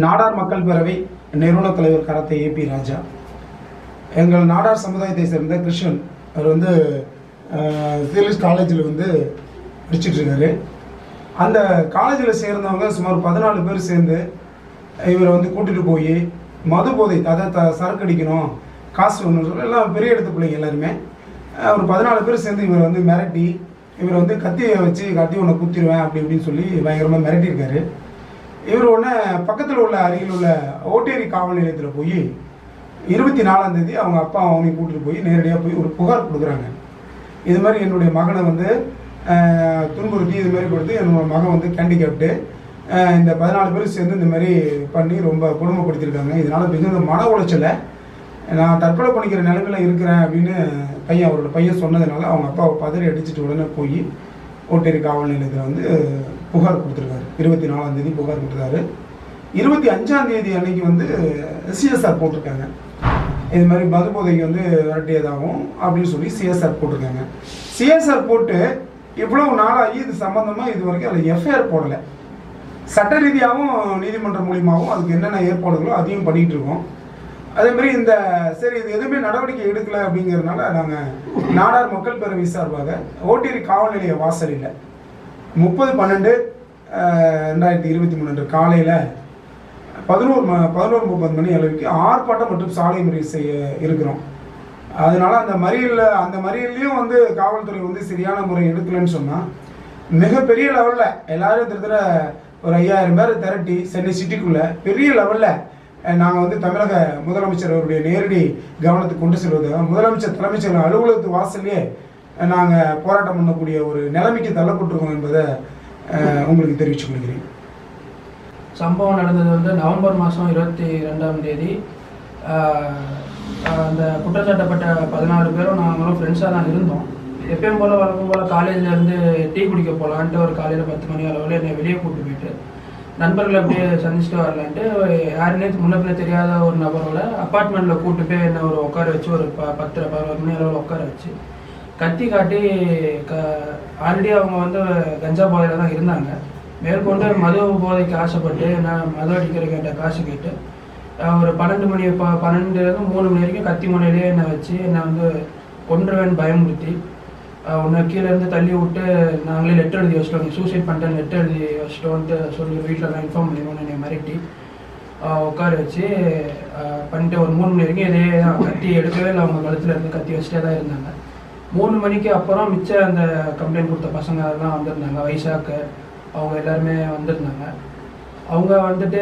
நாடார் மக்கள் பேரவை நிறுவன தலைவர் கரத்தை ஏபி ராஜா. எங்கள் நாடார் சமுதாயத்தை சேர்ந்த கிருஷ்ணன் அவர் வந்து சீலிஸ் காலேஜில் வந்து படிச்சுட்ருக்காரு அந்த காலேஜில் சேர்ந்தவங்க சுமார் பதினாலு பேர் சேர்ந்து இவரை வந்து கூட்டிகிட்டு போய் மது போதை அதை த சரக்கு அடிக்கணும் காசு ஒன்று சொல்லி எல்லாம் பெரிய இடத்து பிள்ளைங்க எல்லாருமே ஒரு பதினாலு பேர் சேர்ந்து இவரை வந்து மிரட்டி இவர் வந்து கத்தியை வச்சு கத்தி உன்னை குத்திடுவேன் அப்படி இப்படின்னு சொல்லி பயங்கரமாக மிரட்டியிருக்காரு. இவர் ஒன்று பக்கத்தில் உள்ள அருகில் உள்ள ஓட்டேரி காவல் நிலையத்தில் போய் இருபத்தி நாலாம் தேதி அவங்க அப்பா அவனையும் கூட்டிட்டு போய் நேரடியாக போய் ஒரு புகார் கொடுக்குறாங்க. இது மாதிரி என்னுடைய மகனை வந்து துன்புறுத்தி இது மாதிரி கொடுத்து என்னோட மகன் வந்து கேண்டிகேப்டு இந்த பதினாலு பேர் சேர்ந்து இந்த மாதிரி பண்ணி ரொம்ப கொடுமைப்படுத்தியிருக்காங்க. இதனால் மிகுந்த மன உளைச்சலை நான் தற்கொலை பண்ணிக்கிற நிலமையில இருக்கிறேன் அப்படின்னு பையன் அவரோட பையன் சொன்னதுனால அவங்க அப்பாவை பதறி அடிச்சுட்டு உடனே போய் ஓட்டேரி காவல் நிலையத்தில் வந்து புகார் கொடுத்துருக்காரு. இருபத்தி நாலாம் தேதி புகார் கொடுத்துருக்காரு. இருபத்தி அஞ்சாம் தேதி அன்னைக்கு வந்து சிஎஸ்ஆர் போட்டிருக்காங்க. இது மாதிரி மதுபோதைக்கு வந்து விரட்டியதாகும் அப்படின்னு சொல்லி சிஎஸ்ஆர் போட்டிருக்காங்க. சிஎஸ்ஆர் போட்டு இவ்வளவு நாளாகி இது சம்மந்தமாக இது வரைக்கும் அதில் எஃப்ஐஆர் போடலை. சட்ட ரீதியாகவும் நீதிமன்றம் மூலியமாகவும் அதுக்கு என்னென்ன ஏற்பாடுகளோ அதையும் பண்ணிகிட்டு இருக்கோம். அதே மாதிரி இந்த சரி இது எதுவுமே நடவடிக்கை எடுக்கலை அப்படிங்கிறதுனால நாங்கள் நாடார் மக்கள் பேரவை சார்பாக ஓட்டேரி காவல் நிலைய வாசலில் முப்பது பன்னெண்டு ரெண்டாயிரத்தி இருபத்தி மூணு காலையில் பதினோரு ம பதினோரு முப்பது மணி அளவுக்கு ஆர்ப்பாட்டம் மற்றும் சாலை மறியல் செய்ய இருக்கிறோம். அதனால அந்த மறியலில் அந்த மறியல்லையும் வந்து காவல்துறை வந்து சரியான முறை எடுக்கலைன்னு சொன்னால் மிகப்பெரிய லெவலில் எல்லாரும் திருத்தர ஒரு ஐயாயிரம் பேர் திரட்டி சென்னை சிட்டிக்குள்ளே பெரிய லெவலில் நாங்கள் வந்து தமிழக முதலமைச்சர் அவருடைய நேரடி கவனத்துக்கு கொண்டு செல்வது முதலமைச்சர் தலைமைச்சர் அலுவலகத்து வாசல்லையே நாங்கள் போராட்டம் பண்ணக்கூடிய ஒரு நிலைமைக்கு தள்ளப்பட்டிருக்கோம் என்பதை உங்களுக்கு தெரிவித்துக் கொள்கிறேன். சம்பவம் நடந்தது வந்து நவம்பர் மாதம் இருபத்தி ரெண்டாம் தேதி. அந்த குற்றச்சாட்டப்பட்ட பதினாறு பேரும் நாங்களும் ஃப்ரெண்ட்ஸாக தான் இருந்தோம். எப்பயும் போல் வழக்கம் போல் காலேஜ்லேருந்து டீ குடிக்க போகலான்ட்டு ஒரு காலையில் பத்து மணி அளவில் என்னை வெளியே கூப்பிட்டு போயிட்டு நண்பர்களை அப்படியே சந்திச்சுட்டு வரலான்ட்டு யாருன்னே முன்ன தெரியாத ஒரு நபரோட அப்பார்ட்மெண்ட்டில் கூப்பிட்டு போய் என்ன ஒரு உட்கார வச்சு ஒரு ப பத்து பதினோரு மணி அளவில் உட்கார வச்சு கத்தி காட்டி க ஆல்ரெடி அவங்க வந்து கஞ்சா போதையில் தான் இருந்தாங்க. மேற்கொண்டு மது போதைக்கு ஆசைப்பட்டு நான் மது அடிக்கிற கேட்ட காசு கேட்டு ஒரு பன்னெண்டு மணி ப பன்னெண்டுலேருந்து மூணு மணி வரைக்கும் கத்தி முனையிலேயே என்னை வச்சு என்னை வந்து கொன்றுவேன் பயமுறுத்தி உன்னை கீழேருந்து தள்ளி விட்டு நாங்களே லெட்டர் எழுதி வச்சிட்டோம். நீ சூசைட் பண்ணிட்டேன் லெட்டர் எழுதி வச்சிட்டோன்ட்டு சொல்லி வீட்டில் தான் இன்ஃபார்ம் பண்ணிடுவோம் என்னை மிரட்டி உட்கார வச்சு பண்ணிட்டு ஒரு மூணு மணி வரைக்கும் இதே தான். கத்தி எடுக்கவே இல்லை. அவங்க கழுத்துலேருந்து கத்தி வச்சுட்டே தான் இருந்தாங்க. மூணு மணிக்கு அப்புறம் மிச்ச அந்த கம்ப்ளைண்ட் கொடுத்த பசங்க எல்லாம் வந்திருந்தாங்க வைசாக்கு. அவங்க எல்லாருமே வந்திருந்தாங்க. அவங்க வந்துட்டு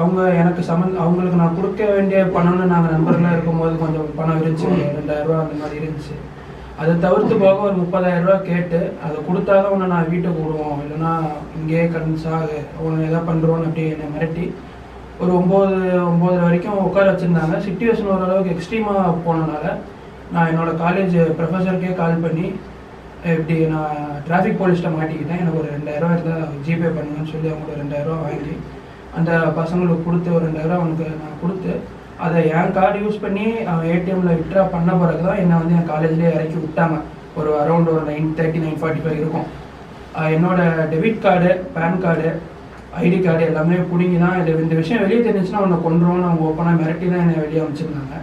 அவங்க எனக்கு சமன் அவங்களுக்கு நான் கொடுக்க வேண்டிய பணம்னு நாங்கள் நண்பர்களாக இருக்கும்போது கொஞ்சம் பணம் இருந்துச்சு. ரெண்டாயிரம் ரூபா அந்த மாதிரி இருந்துச்சு. அதை தவிர்த்து போக ஒரு முப்பதாயிரம் ரூபா கேட்டு அதை கொடுத்தாதான் உன்னை நான் வீட்டுக்கு விடுவோம். இல்லைன்னா இங்கேயே கன்சாக உன்னை எதாவது பண்ணுறோன்னு அப்படி என்னை மிரட்டி ஒரு ஒம்பது ஒம்பது வரைக்கும் உட்கார வச்சுருந்தாங்க. சுச்சுவேஷன் ஓரளவுக்கு எக்ஸ்ட்ரீமாக போனனால நான் என்னோட காலேஜ் ப்ரொஃபஸருக்கே கால் பண்ணி இப்படி நான் டிராஃபிக் போலீஸ்கிட்ட மாட்டிக்கிட்டேன். எனக்கு ஒரு ரெண்டாயிரம் இருந்தால் ஜிபே பண்ணுங்கன்னு சொல்லி அவங்க ஒரு வாங்கி அந்த பசங்களுக்கு கொடுத்து ஒரு ரெண்டாயிரம் அவனுக்கு நான் கொடுத்து அதை என் கார்டு யூஸ் பண்ணி அவன் ஏடிஎம்மில் விட்ரா பண்ண பிறகு தான் என்னை வந்து என் காலேஜ்லேயே இறக்கி விட்டாங்க. ஒரு அரௌண்ட் ஒரு nine thirty nine forty five இருக்கும் என்னோடய debit card PAN card ID card எல்லாமே பிடிங்கி தான் இது இந்த விஷயம் வெளியே தெரிஞ்சுச்சுன்னா உன்னை கொண்டுருவோன்னு அவங்க ஓப்பனாக மிரட்டி தான் என்னை வெளியே அமைச்சிருந்தாங்க